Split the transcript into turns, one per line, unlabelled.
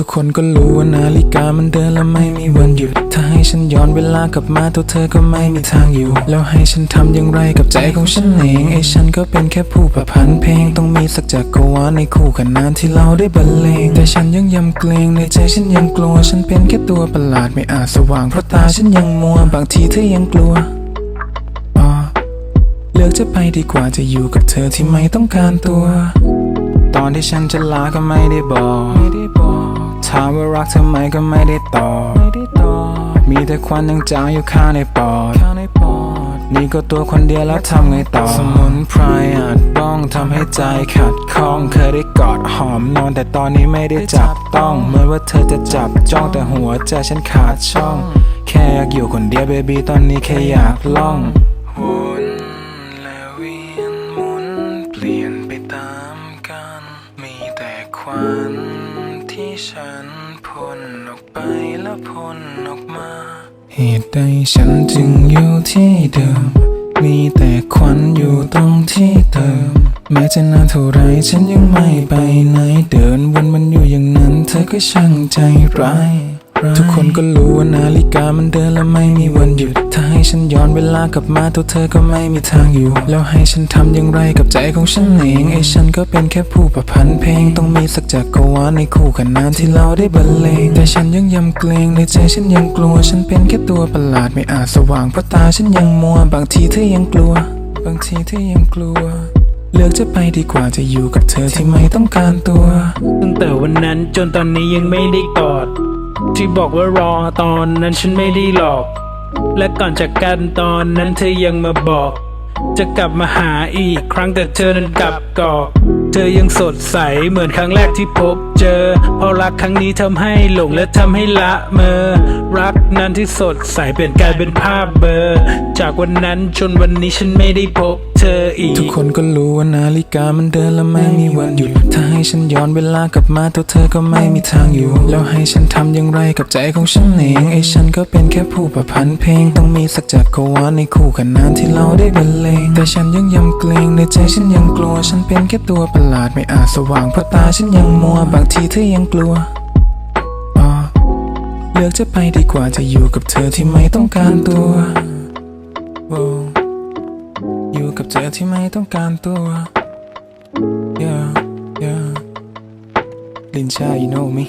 ทุกคนก็รู้ว่านาฬิกามันเดินและไม่มีวันหยุด ถ้าให้ฉันย้อนเวลากลับมาตัวเธอก็ไม่มีทางอยู่ แล้วให้ฉันทำอย่างไรกับใจของฉันเองไอ้ฉันก็เป็นแค่ผู้ประพันธ์เพลงต้องมีสักจักรวาลในคู่ขนานที่เราได้บรรเลง แต่ฉันยังยำเกรงในใจฉันยังกลัว ฉันเป็นแค่ตัวประหลาดไม่อาจสว่างเพราะตาฉันยังมัวบางทีเธอยังกลัวอ๋อเลือกจะไปดีกว่าจะอยู่กับเธอที่ไม่ต้องการตัว ตอนที่ฉันจะลาก็ไม่ได้บอก ถามว่ารักเธอไหมก็ไม่ได้ตอบไม่ได้ตอบมีแต่ควันยังจางอยู่ข้างในปอดข้างในปอด นี่ก็ตัวคนเดียวแล้วทำไงต่อ สมุนไพรอาจบ้องทำให้ใจขัดข้องเคยได้กอดหอมนอนแต่ตอนนี้ไม่ได้จับต้อง เหมือนว่าเธอจะจับจ้องแต่หัวใจฉันขาดช่อง แค่อยากอยู่คนเดียวเบบี้ตอนนี้แค่อยากล่องวนและเวียนหมุนเปลี่ยนไปตามกัน มีแต่ควัน ที่ฉันพ่นออกไปแล้วพ่นออกมา เหตุใดฉันจึงอยู่ที่เดิม มีแต่ควันอยู่ตรงที่เติม แม้จะนานเท่าไรฉันยังไม่ไปไหน เดินวนมันอยู่อย่างนั้น เธอก็ช่างใจร้าย ทุกคนก็รู้ว่านาฬิกามันเดินและไม่มีวันหยุด ถ้าให้ฉันย้อนเวลากลับมาตัวเธอก็ไม่มีทางอยู่ แล้วให้ฉันทำอย่างไรกับใจของฉันเองไอ้ฉันก็เป็นแค่ผู้ประพันธ์เพลงต้องมีสักจักรวาลในคู่ขนานที่เราได้บรรเลงแต่ฉันยังยำเกรงในใจฉันยังกลัว ฉันเป็นแค่ตัวประหลาดไม่อาจสว่างเพราะตาฉันยังมัว บางทีเธอยังกลัว บางทีเธอยังกลัวเลือกจะไปดีกว่าจะอยู่กับเธอที่ไม่ต้องการตัว
ตั้งแต่วันนั้นจนตอนนี้ยังไม่ได้กอด ที่บอกว่ารอตอนนั้นฉันไม่ได้หลอก และก่อนจากกันตอนนั้นเธอยังมาบอก จะกลับมาหาอีกครั้งแต่เธอนั้นกลับกอกเธอยังสดใสเหมือนครั้งแรกที่พบเจอ เพราะรักครั้งนี้ทำให้หลงและทำให้ละเมอ รักนั้นที่สดใสเปลี่ยนกลายเป็นภาพเบลอร์ จากวันนั้นจนวันนี้ฉันไม่ได้พบเธออีก
ทุกคนก็รู้ว่านาฬิกามันเดินและไม่มีวันหยุด ถ้าให้ฉันย้อนเวลากลับมาตัวเธอก็ไม่มีทางอยู่ แล้วให้ฉันทำอย่างไรกับใจของฉันเองไอ้ฉันก็เป็นแค่ผู้ประพันธ์เพลง ต้องมีสักจักรวาลในคู่ขนานที่เราได้บรรเลงแต่ฉันยังยำเกรงในใจฉันยังกลัว ฉันเป็นแค่ตัวประหลาดไม่อาจสว่างเพราะตาฉันยังมัวบางทีเธอยังกลัวเลือกจะไปดีกว่าจะอยู่กับเธอที่ไม่ต้องการตัว เธอที่ไม่ต้องการตัว yeah yeah ลินชา you know me